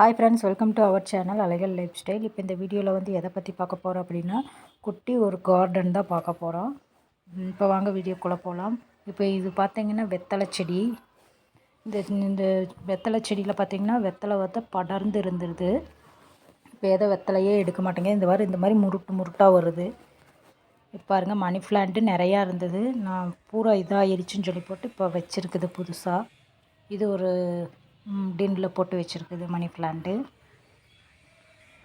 Hi friends welcome to our channel Alaigal lifestyle இப்போ இந்த வீடியோவில் வந்து எதை பற்றி பார்க்க போகிறோம் அப்படின்னா குட்டி ஒரு கார்டன் தான் பார்க்க போகிறோம் இப்போ வாங்க வீடியோக்குள்ளே போகலாம் இப்போ இது பார்த்திங்கன்னா வெத்தலை செடி. இந்த இந்த வெத்தலை செடியில் பார்த்தீங்கன்னா வெத்தலை வந்து படர்ந்து இருந்துருது. இப்போ எதை வெத்தலையே எடுக்க மாட்டேங்க. இந்த மாதிரி இந்த மாதிரி முருட்டு முருட்டாக வருது. இப்போ பாருங்கள் மணி பிளான்ட்டு நிறையா இருந்தது. நான் பூரா இதாகிடுச்சின்னு சொல்லி போட்டு இப்போ வச்சுருக்குது புதுசாக இது ஒரு டின்னில் போட்டு வச்சுருக்குது மணி பிளான்ட்டு.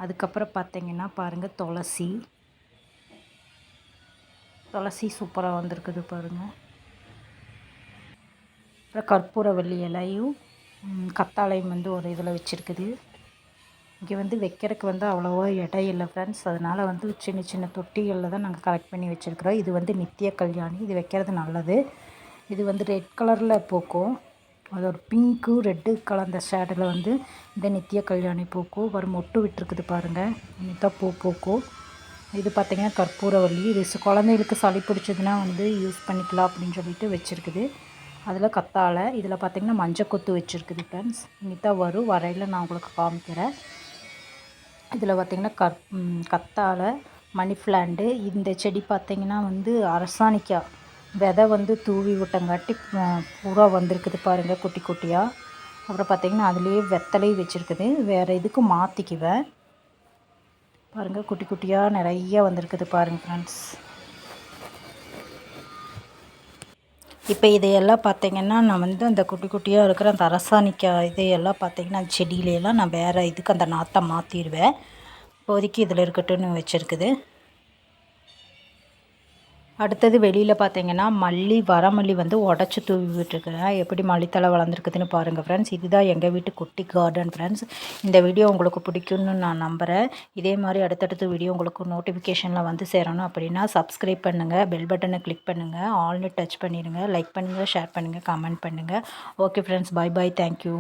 அதுக்கப்புறம் பார்த்தீங்கன்னா பாருங்கள் துளசி. துளசி சூப்பராக வந்திருக்குது பாருங்கள் அப்புறம் கற்பூரவல்லி இலையும் கத்தாழையும் வந்து ஒரு இதில் வச்சுருக்குது. இங்கே வந்து வைக்கிறதுக்கு வந்து அவ்வளோவா இடம் இல்லை ஃப்ரெண்ட்ஸ் அதனால் வந்து சின்ன சின்ன தொட்டிகளில் தான் நாங்கள் கலெக்ட் பண்ணி வச்சுருக்குறோம். இது வந்து நித்திய கல்யாணி. இது வைக்கிறது நல்லது. இது வந்து ரெட் கலரில் பூக்கும். அது ஒரு பிங்க்கு ரெட்டு கலந்த ஷேடில் வந்து இந்த நித்திய கல்யாணி பூக்கும் ஒரு மொட்டு விட்டுருக்குது பாருங்கள் நித்தா பூ பூக்கும் இது பார்த்திங்கன்னா கற்பூரவல்லி இது குழந்தைகளுக்கு சளி பிடிச்சதுன்னா வந்து யூஸ் பண்ணிக்கலாம் அப்படின்னு சொல்லிட்டு வச்சுருக்குது. அதில் கத்தாழை இதில் பார்த்திங்கன்னா மஞ்சள் கொத்து வச்சுருக்குது ஃப்ரெண்ட்ஸ் நித்தா வரும். வரையில் நான் உங்களுக்கு காமிக்கிறேன். இதில் பார்த்திங்கன்னா கற் கத்தாழை மணி பிளான்ட்டு இந்த செடி பார்த்திங்கன்னா வந்து அரசாணிக்காய். விதை வந்து தூவி விட்டங்காட்டி பூரா வந்திருக்குது பாருங்கள் குட்டி குட்டியாக அப்புறம் பார்த்திங்கன்னா அதுலேயே வெத்தலையும் வச்சுருக்குது. வேறு இதுக்கு மாற்றிக்குவேன் பாருங்கள் குட்டி குட்டியாக நிறைய வந்திருக்குது பாருங்கள் ஃப்ரெண்ட்ஸ் இப்போ இதையெல்லாம் பார்த்திங்கன்னா நான் வந்து அந்த குட்டி குட்டியாக இருக்கிற அந்த அரசாணிக்காய் இதையெல்லாம் பார்த்திங்கன்னா செடியிலையெல்லாம் நான் வேறு இதுக்கு அந்த நாற்றை மாற்றிடுவேன் இப்போதைக்கு இதில் இருக்கட்டும்னு வச்சுருக்குது. அடுத்தது வெளியில் பார்த்தீங்கன்னா மல்லி வரமல்லி வந்து உடச்சி தூவி விட்டுருக்குறேன் எப்படி மல்லித்தலை வளர்ந்துருக்குதுன்னு பாருங்கள் ஃப்ரெண்ட்ஸ் இதுதான் எங்கள் வீட்டு குட்டி கார்டன் ஃப்ரெண்ட்ஸ் இந்த வீடியோ உங்களுக்கு பிடிக்கும்னு நான் நம்புகிறேன் இதே மாதிரி அடுத்தடுத்த வீடியோ உங்களுக்கு நோட்டிஃபிகேஷனில் வந்து சேரணும் அப்படின்னா சப்ஸ்கிரைப் பண்ணுங்கள் பெல் பட்டனை கிளிக் பண்ணுங்கள் ஆல்னு டச் பண்ணிடுங்க. லைக் பண்ணுங்கள் ஷேர் பண்ணுங்கள் கமெண்ட் பண்ணுங்கள் okay friends bye bye thank you